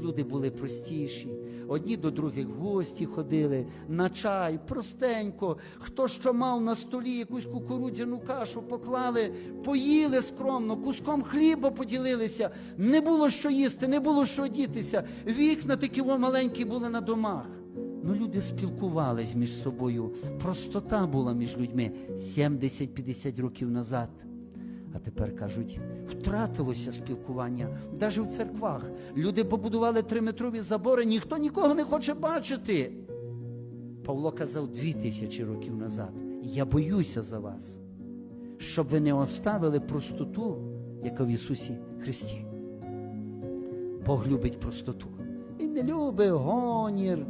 Люди були простіші, одні до других в гості ходили, на чай, простенько, хто що мав на столі якусь кукурудзяну кашу поклали, поїли скромно, куском хліба поділилися, не було що їсти, не було що дітися. Вікна такі маленькі були на домах. Ну, люди спілкувались між собою. Простота була між людьми 70-50 років назад. А тепер кажуть, втратилося спілкування навіть у церквах. Люди побудували триметрові забори, ніхто нікого не хоче бачити. Павло казав дві тисячі років назад: я боюся за вас, щоб ви не оставили простоту, яка в Ісусі Христі. Бог любить простоту. Він не любить гонір.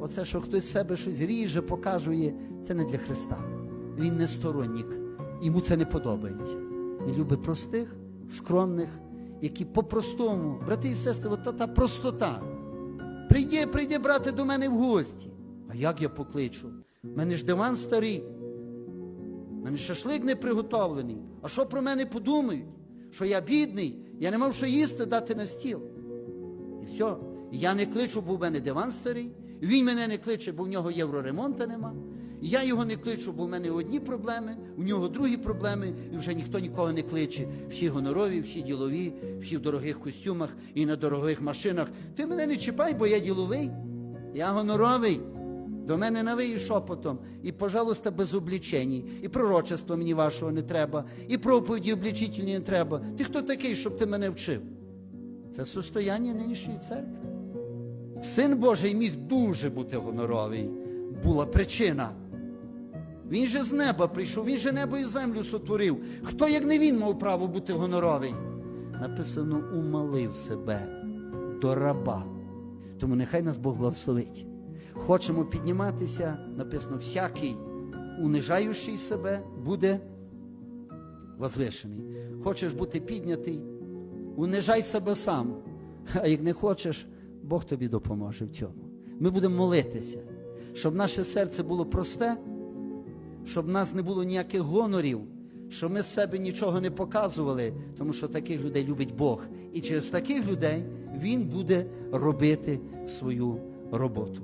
Оце, що хтось з себе щось ріже, показує, це не для Христа. Він не сторонник, йому це не подобається. Він любить простих, скромних, які по-простому, брати і сестри, от та, та простота. Прийди, прийди, брате, до мене в гості. А як я покличу? У мене ж диван старий. У мене шашлик не приготовлений. А що про мене подумають? Що я бідний, я не мав що їсти дати на стіл. І все. Я не кличу, бо в мене диван старий. Він мене не кличе, бо в нього євроремонту нема. Я його не кличу, бо в мене одні проблеми, у нього другі проблеми, і вже ніхто нікого не кличе. Всі гонорові, всі ділові, всі в дорогих костюмах і на дорогих машинах. Ти мене не чіпай, бо я діловий, я гоноровий. До мене на ви і і, пожалуйста, без облічень, і пророчества мені вашого не треба, і проповіді облічительні не треба. Ти хто такий, щоб ти мене вчив? Це состояння нинішньої церкви. Син Божий міг дуже бути гоноровий. Була причина. Він же з неба прийшов, він же небо і землю сотворив. Хто, як не він, мав право бути гоноровий? Написано, умалив себе до раба. Тому нехай нас Бог благословить. Хочемо підніматися, написано, всякий, унижаючий себе, буде возвишений. Хочеш бути піднятий, унижай себе сам. А як не хочеш, Бог тобі допоможе в цьому. Ми будемо молитися, щоб наше серце було просте, щоб в нас не було ніяких гонорів, щоб ми з себе нічого не показували, тому що таких людей любить Бог. І через таких людей Він буде робити свою роботу.